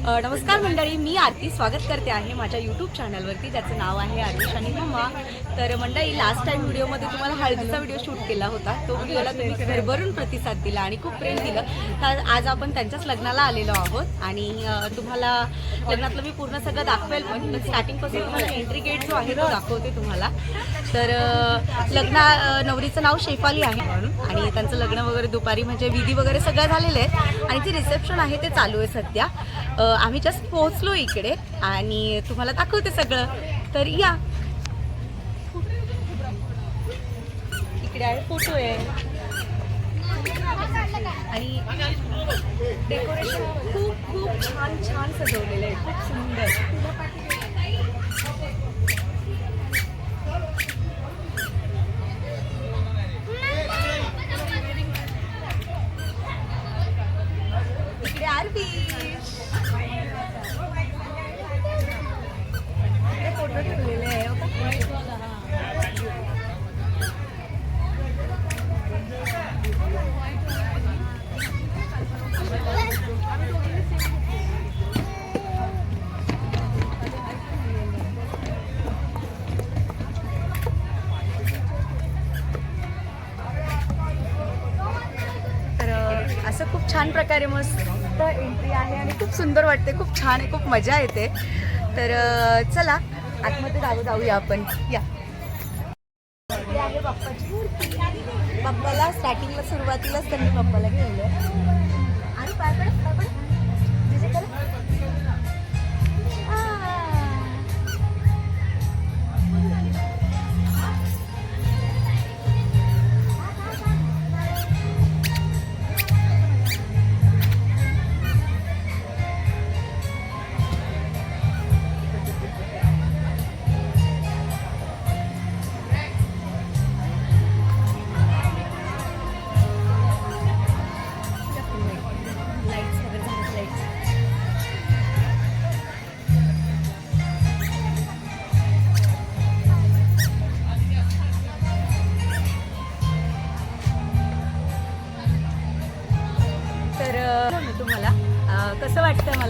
नमस्कार मंडळी मी आरती स्वागत करते आहे माझ्या यूट्यूब चॅनलवरती ज्याचं नाव आहे आरुष आणि मम्मा तर मंडळी लास्ट टाइम व्हिडिओमध्ये तुम्हाला हळदीचा व्हिडिओ शूट केला होता. तो व्हिडिओला तुम्ही भरभरून प्रतिसाद दिला आणि खूप प्रेम दिलं. तर आज आपण त्यांच्याच लग्नाला आलेलो आहोत आणि तुम्हाला लग्नातलं मी पूर्ण सगळं दाखवेल पण स्टार्टिंगपासून तुम्हाला एंट्री गेट जो आहे तो दाखवते तुम्हाला. तर लग्ना नवरीचं नाव शेफाली आहे म्हणून आणि त्यांचं लग्न वगैरे दुपारी म्हणजे विधी वगैरे सगळं झालेलं आहे. आणि जे रिसेप्शन आहे ते चालू आहे सध्या. आम्ही जस्ट पोहोचलो इकडे आणि तुम्हाला दाखवते सगळं. तर या. इकडे आहे फोटो आहे. आणि डेकोरेशन खूप खूप छान छान सजवलेलं आहे. खूप सुंदर. असं खूप छान प्रकारे मस्त एंट्री आहे आणि खूप सुंदर वाटते खूप छान आहे खूप मजा येते. तर चला आतमध्ये जाऊ जाऊया आपण. या. आहे बाप्पाची मूर्ती. बाप्पाला स्टार्टिंगला सुरुवातीलाच त्यांनी बाप्पाला घेऊन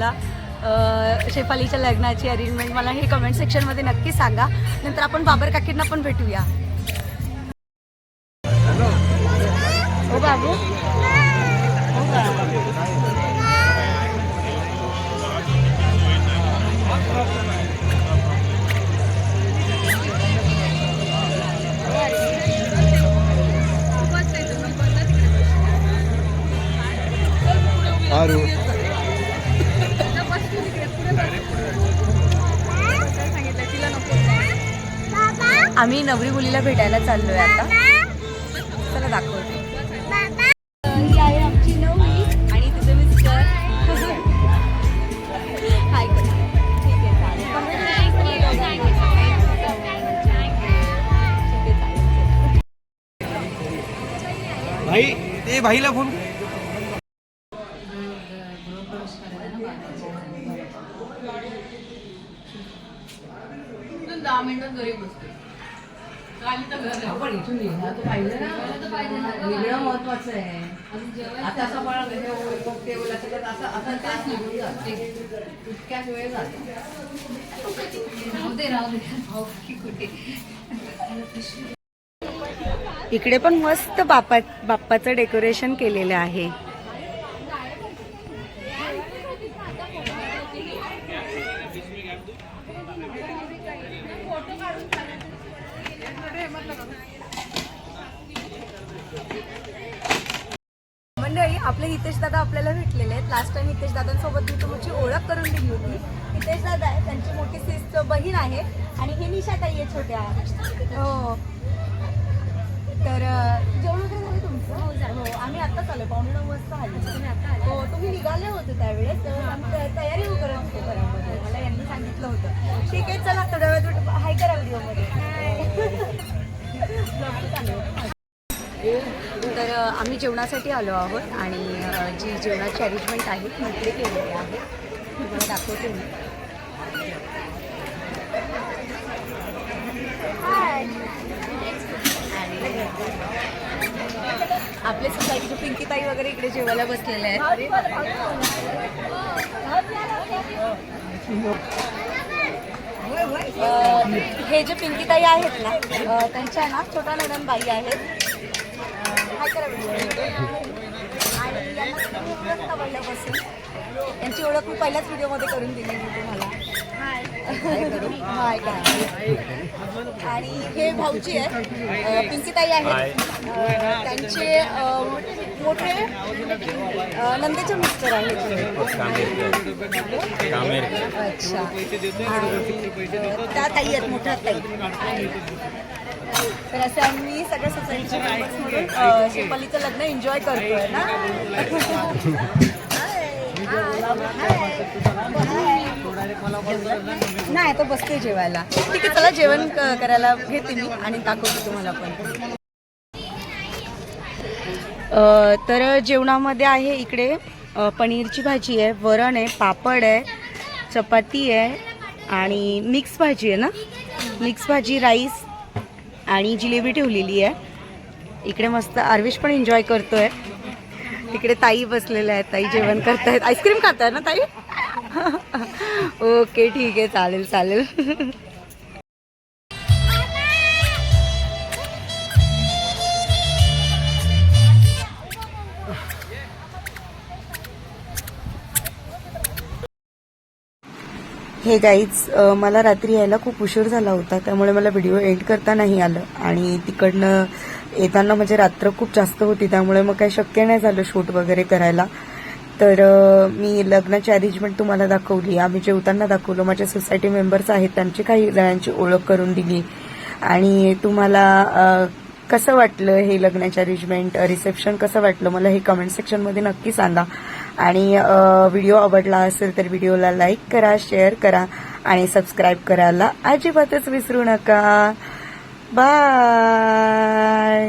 मला शेफालीच्या लग्नाची अरेंजमेंट मला हे कमेंट सेक्शनमध्ये नक्की सांगा. नंतर आपण बाबर काकींना पण भेटूया. हो बाबू. हो आरू. आम्ही नवरी मुलीला भेटायला चाललोय आता. चला दाखवते. ही आहे आमची नवरी. आणि तुझे मिस्टर. हाय कर ठीक आहे चालेल. ठीक आहे, चालेल. भाई ते भाईला फोन दहा मिनिटात घरी घर आपण इथून निघा तो पाहिजे ना. वेगळं महत्वाचं आहे. आता असं पण टेबल असेल असं असं तास निघून जाते. इतक्याच वेळ जातो. हो इकडे पण मस्त बाप्पा बाप्पाचं डेकोरेशन केलेलं आहे मंडळी आपले हितेश दादा आपल्याला भेटलेले आहेत. लास्ट टाइम हितेश दादांसोबत मी तुमची ओळख करून दिली होती. हितेश दादा आहे त्यांची मोठी सिस्ट बहीण आहे आणि हे निशाताई आहे छोट्या. हो. तर जेवण वगैरे झालं तुमचं? हो आम्ही आत्ताच आलो पावणे नऊ वाजता आले. हो तुम्ही निघाले होते त्यावेळेस. तर आम्ही तया- तयारी हो करत होतो घरामध्ये मला यांनी सांगितलं होतं. ठीक आहे चला थोड्या वेळात हाय करा व्हिडिओमध्ये तर अ, आम्ही जेवणासाठी आलो आहोत आणि जी जेवणाची अरेंजमेंट आहे ती इकडे केलेली आहे. तुम्हाला दाखवते मी. आपले सोसायटीचे पिंकीताई वगैरे इकडे जेवायला बसलेले आहेत. हे जे पिंकीताई आहेत ना त्यांच्या ना छोटा नणन बाई आहेत अ, हाय करा video. आणि यांना पहिल्यापासून यांची ओळख मी पहिल्याच व्हिडिओमध्ये करून दिली मी तुम्हाला हाय करा आणि हे भाऊजी आहे पिंकीताई आहेत अ, त्यांचे मोठे नंदेचे मिस्टर आहेत अच्छा त्या ताई आहेत मोठ्या ताई. तर असं आम्ही सगळ्या सोसायटीच्या मेंबर्स म्हणून लग्न एन्जॉय करतोय ना? नाही तो बसते जेवायला. ठीक आहे चला जेवण क- करायला घेते मी आणि दाखवते तुम्हाला पण. तर जेवणामध्ये आहे इकडे पनीरची भाजी आहे वरण आहे पापड आहे चपाती आहे आणि मिक्स भाजी आहे ना? मिक्स भाजी राईस आणि जिलेबी ठेवलेली आहे. इकडे मस्त आर्विश पण एन्जॉय करतोय. तिकडे ताई बसलेल्या आहेत ताई जेवण करतायत. आईस्क्रीम खात ना ताई? ओके ठीक आहे. चालेल चालेल. हे गाईज मला रात्री यायला खूप उशीर झाला होता त्यामुळे मला व्हिडिओ एडिट करता नाही आलं. आणि तिकडनं येताना म्हणजे रात्र खूप जास्त होती त्यामुळे मग काही शक्य नाही झालं शूट वगैरे करायला. तर मी लग्नाची अरेंजमेंट तुम्हाला दाखवली आम्ही जेवताना दाखवलं माझे सोसायटी मेंबर्स आहेत त्यांची काही जणांची ओळख करून दिली. आणि तुम्हाला कसं वाटलं हे लग्नाची अरेंजमेंट रिसेप्शन कसं वाटलं? मला हे कमेंट सेक्शनमध्ये नक्की सांगा. आणि व्हिडिओ आवडला असेल तर व्हिडिओला लाईक करा शेअर करा आणि सबस्क्राईब करायला अजिबातच विसरू नका. बाय